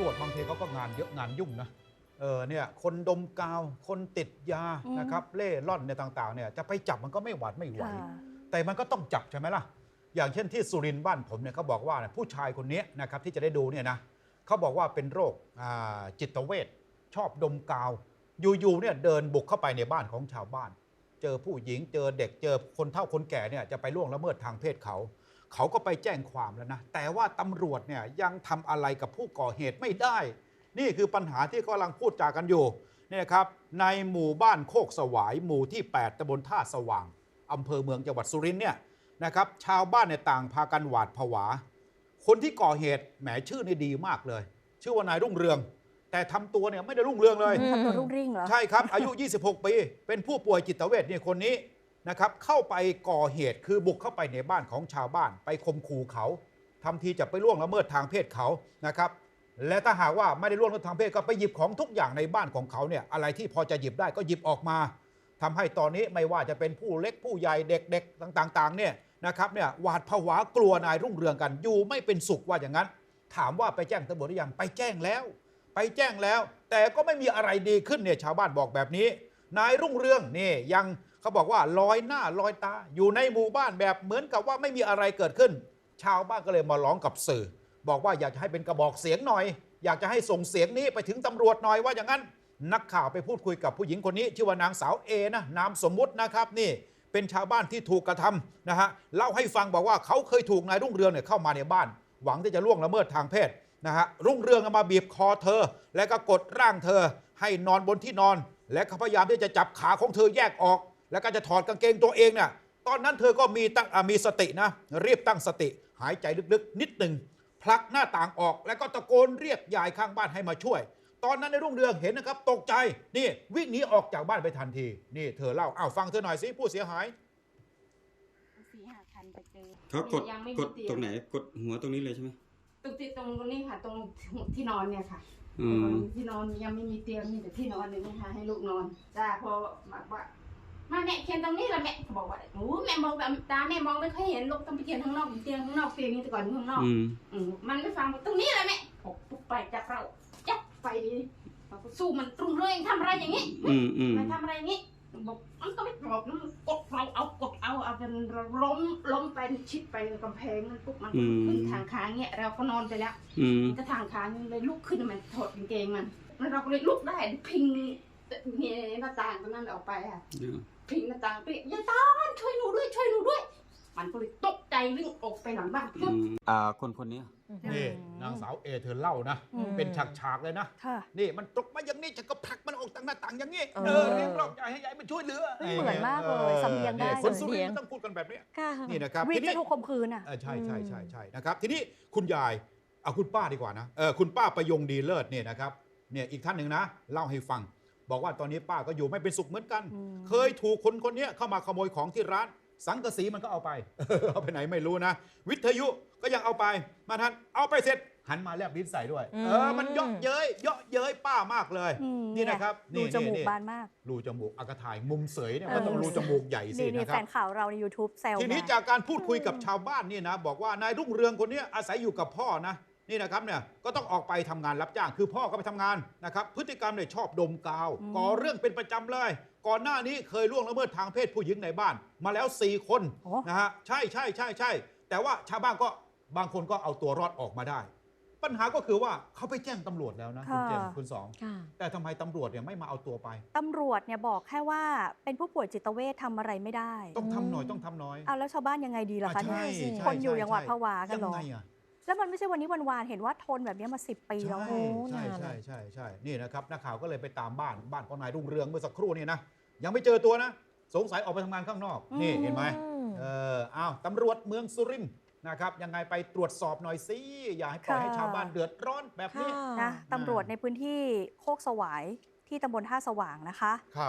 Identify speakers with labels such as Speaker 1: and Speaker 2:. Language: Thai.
Speaker 1: ำรวจบางทีเขาก็งานเยอะงานยุ่งนะเออเนี่ยคนดมกาว คนติดยา
Speaker 2: อืม
Speaker 1: นะครับเล่ร่อนในยต่างๆเนี่ยจะไปจับมันก็ไม่หวาดไม่ไหว
Speaker 2: ค่ะ
Speaker 1: แต่มันก็ต้องจับใช่ไหมล่ะ อย่างเช่นที่สุรินทร์บ้านผมเนี่ยเขาบอกว่าเนี่ยผู้ชายคนนี้นะครับที่จะได้ดูเนี่ยนะเขาบอกว่าเป็นโรคอ่าจิตเวชชอบดมกาว อยู่ๆเนี่ยเดินบุกเข้าไปในบ้านของชาวบ้าน เจอผู้หญิงเจอเด็กเจอคนเฒ่าคนแก่เนี่ยจะไปล่วงละเมิดทางเพศเขา เขาก็ไปแจ้งความแล้วนะ แต่ว่าตำรวจเนี่ยยังทำอะไรกับผู้ก่อเหตุไม่ได้ นี่คือปัญหาที่กำลังพูดจากันอยู่เนี่ยครับในหมู่บ้านโคกสวายหมู่ที่ 8ตำบลท่าสว่างอำเภอเมืองจังหวัดสุรินทร์เนี่ยนะครับชาวบ้านในยต่างพากันหวาดผวา คนที่ก่อเหตุแหมชื่อนี่ดีมากเลย ชื่อว่านายรุ่งเรือง แต่ทำตัวเนี่ยไม่ได้รุ่งเรืองเลย
Speaker 3: อืม
Speaker 2: ทำตัวรุ่งริ่งเหรอ
Speaker 1: ใช่ครับ อายุ 26 ปี เป็นผู้ป่วยจิตเวชเนี่ยคนนี้ นะครับเข้าไปก่อเหตุคือบุกเข้าไปในบ้านของชาวบ้าน ไปข่มขู่เขาทำทีจะไปล่วงละเมิดทางเพศเขานะครับและถ้าหากว่าไม่ได้ล่วงละเมิดทางเพศก็ไปหยิบของทุกอย่างในบ้านของเขาเนี่ยอะไรที่พอจะหยิบได้ก็หยิบออกมาทำให้ตอนนี้ไม่ว่าจะเป็นผู้เล็กผู้ใหญ่เด็กๆต่างๆเนี่ยนะครับเนี่ยหวาดผวากลัวนายรุ่งเรืองกันอยู่ไม่เป็นสุขว่าอย่างนั้น ถามว่าไปแจ้งตำรวจหรือยังไปแจ้งแล้ว ไปแจ้งแล้ว แต่ก็ไม่มีอะไรดีขึ้นเนี่ยชาวบ้านบอกแบบนี้ นายรุ่งเรืองนี่ยังเขาบอกว่าลอยหน้าลอยตา อยู่ในหมู่บ้านแบบเหมือนกับว่าไม่มีอะไรเกิดขึ้น ชาวบ้านก็เลยมาร้องกับสื่อ บอกว่าอยากจะให้เป็นกระบอกเสียงหน่อย อยากจะให้ส่งเสียงนี้ไปถึงตำรวจหน่อยว่าอย่างนั้นนักข่าวไปพูดคุยกับผู้หญิงคนนี้ ชื่อว่านางสาวเอนะนามสมมุตินะครับนี่เป็นชาวบ้านที่ถูกกระทำนะฮะเล่าให้ฟังบอกว่าเขาเคยถูกนายรุ่งเรืองเนี่ยเข้ามาในบ้าน หวังที่จะล่วงละเมิดทางเพศนะฮะรุ่งเรืองมาบีบคอเธอ และก็กดร่างเธอ ให้นอนบนที่นอน และเขาพยายามที่จะจับขาของเธอแยกออก แล้วก็จะถอดกางเกงตัวเองเนี่ยตอนนั้นเธอก็มีตั้งอะมีสตินะรีบตั้งสติหายใจลึกๆ นิดหนึ่งผลักหน้าต่างออก แล้วก็ตะโกนเรียกยายข้างบ้านให้มาช่วย ตอนนั้นในรุ่งเรืองเห็นนะครับ ตกใจนี่วิ่งหนีออกจากบ้านไปทันที นี่เธอเล่าอ้าวฟังเธอหน่อยสิผู้เสียหาย
Speaker 3: สี่ห้าคันไปเจอ
Speaker 4: เขากด
Speaker 3: ยังไม่
Speaker 4: ก
Speaker 3: มี
Speaker 4: ด
Speaker 3: เตีย
Speaker 4: ตรงไหนกดหัวตรงนี้เลยใช่ไหม
Speaker 3: ตรงที่ตรงนี้ค่ะ ตรงที่นอนเนี่ยค่ะ
Speaker 4: อืม
Speaker 3: ที่นอนยังไม่มีเตียงมีแต่ที่นอนเลยนะคะให้ลูกนอนจ้าพอบอกว่ามาแม่เขียนตรงนี้ละแม่บอกว่าโอ้แม่มองแบบตาแม่มองไม่ค่อยเห็นลูกต้องไปเขียนข้างนอกเตียงข้างนอกเตียงนี่แต่ก่อนอยู่ข้างนอก
Speaker 4: อืม
Speaker 3: อืมมันไม่ฟังตรงนี้แหละแม่บอกปุ๊บไปจับเราจับไปเราก็สู้มันตรงเลยทำอะไรอย่างนี้
Speaker 4: อืมอืม
Speaker 3: มันทำอะไรอย่างนี้บอกมันก็ไม่บอกนะมันกดเราเอากดเอาเอา จนเราล้มล้มไปชิดไปกำแพงนั่นปุ๊บมันก็ขึ้นทางค้างเงี้ยเราก็นอนไปแล้ว
Speaker 4: อืม
Speaker 3: ก็ทางค้างเลยลุกขึ้นมันถอดกางเกงมันแล้วเราก็เลยลุกได้พิงเนี่ยหน้าต่างตรงนั้นออกไปค่ะ
Speaker 4: เดี๋ยว
Speaker 3: พิงหน้าต่างไปยายตานช่วยหนูด้วยช่วยหนูด้วย มันก็เลยตกใจวิ่งออกไปหลังบ้าน
Speaker 4: อื
Speaker 3: ปุ๊บ
Speaker 4: มอ่าคนคนนี้
Speaker 1: นี่นางสาวเอเธอเล่านะ
Speaker 2: อืม
Speaker 1: เป็นฉากๆเลยนะ
Speaker 2: ค่ะ
Speaker 1: นี่มันตกมาอย่างนี้ฉันก็ผลักมันออกทางหน้าต่างอย่างนี้
Speaker 2: เออ
Speaker 1: เออเรียกร้องยายให้ยายมาช่วยเหลือ
Speaker 2: เฮ้ยเหมือนมากเลยสำเนียงได้
Speaker 1: นี่คนสุรินท
Speaker 2: สำเนียง
Speaker 1: ร์ต้องพูดกันแบบนี้
Speaker 2: ค่ะ
Speaker 1: นี่นะครับ
Speaker 2: วิ
Speaker 1: ที
Speaker 2: ทย์
Speaker 1: นี้
Speaker 2: จะถูกข่มขืนอะ
Speaker 1: เออใช่ใช่ใช่ใช่นะครับ ทีนี้คุณยายเอาคุณป้าดีกว่านะเออคุณป้าประยงดีเลิศเนี่ยนะครับเนี่ยอีกท่านหนึ่งนะ เล่าให้ฟัง บอกว่าตอนนี้ป้าก็อยู่ไม่เป็นสุขเหมือนกัน
Speaker 2: อืม
Speaker 1: เคยถูกคนคนนี้เข้ามาขโมยของที่ร้าน สังกะสีมันก็เอาไป เอาไปไหนไม่รู้นะ วิทยุก็ยังเอาไป มาทันเอาไปเสร็จหันมาแลบลิ้นใส่ด้วย
Speaker 2: อืม
Speaker 1: เออ มันเยาะเย้ยเยาะเย้ยป้ามากเลย
Speaker 2: อืม
Speaker 1: นี่นะครับ
Speaker 2: ดู
Speaker 1: นี่
Speaker 2: จมูก
Speaker 1: นี่
Speaker 2: บานมาก
Speaker 1: รูจมูกอากาถ่ายมุมเสยเนี่ย
Speaker 2: เออ
Speaker 1: ก็ต้องรูจมูกใหญ่สิ
Speaker 2: นี่นี่
Speaker 1: นะค
Speaker 2: แฟ
Speaker 1: รับ
Speaker 2: นข่าวเราใน YouTube แซว
Speaker 1: ทีนี้
Speaker 2: มา
Speaker 1: จากการพูดคุยกับชาวบ้านเนี่ยนะ บอกว่านายรุ่งเรืองคนเนี้ยอาศัยอยู่กับพ่อนะนี่นะครับเนี่ยก็ต้องออกไปทำงานรับจ้างคือพ่อก็ไปทำงานนะครับพฤติกรรมเนี่ยชอบดมกาว
Speaker 2: อืม
Speaker 1: ก่อเรื่องเป็นประจำเลย ก่อนหน้านี้เคยล่วงละเมิดทางเพศผู้หญิงในบ้าน มาแล้ว 4 คน
Speaker 2: โอ้
Speaker 1: นะฮะใช่ใช่ใช่ใช่แต่ว่าชาวบ้านก็บางคนก็เอาตัวรอดออกมาได้ ปัญหาก็คือว่าเขาไปแจ้งตำรวจแล้วนะคุณ
Speaker 2: ค่ะ
Speaker 1: เจมส์คุณสอง
Speaker 2: ค่ะ
Speaker 1: แต่ทำไมตำรวจเนี่ยไม่มาเอาตัวไป
Speaker 2: ตำรวจเนี่ยบอกแค่ว่าเป็นผู้ป่วยจิตเวชทำอะไรไม่ได้
Speaker 1: ต้องทำหน่อยต้องทำหน่อย
Speaker 2: เอาแล้วชาวบ้านยังไงดีล่ะคะ
Speaker 1: อะ
Speaker 2: เนี่ย
Speaker 1: ใช่ใช่
Speaker 2: คนอยู่
Speaker 1: ใช่
Speaker 2: อย่างหวาด
Speaker 1: ใช่
Speaker 2: ผวากันเหรอ
Speaker 1: ยังไงอะ
Speaker 2: แล้วมันไม่ใช่วันนี้วันวานเห็นว่าทนแบบนี้มาสิปีแล้ว
Speaker 1: ใช่
Speaker 2: โอ้
Speaker 1: ใช่
Speaker 2: นาน
Speaker 1: ใช่
Speaker 2: อะ
Speaker 1: ใช่ใช่นี่นะครับนักข่าวก็เลยไปตามบ้านบ้านของนายรุ่งเรืองเมื่อสักครู่นี่นะยังไม่เจอตัวนะ สงสัยออกไปทำงานข้างนอกนี่เห็นไหมเอออ้าวตำรวจเมืองสุรินทร์นะครับยังไงไปตรวจสอบหน่อยสิอย่าให้ปล่อยให้ชาวบ้านเดือดร้อนแบบนี้
Speaker 2: นะตำรวจในพื้นที่โคกสวายที่ตำบลท่าสว่างนะคะ
Speaker 1: ครับ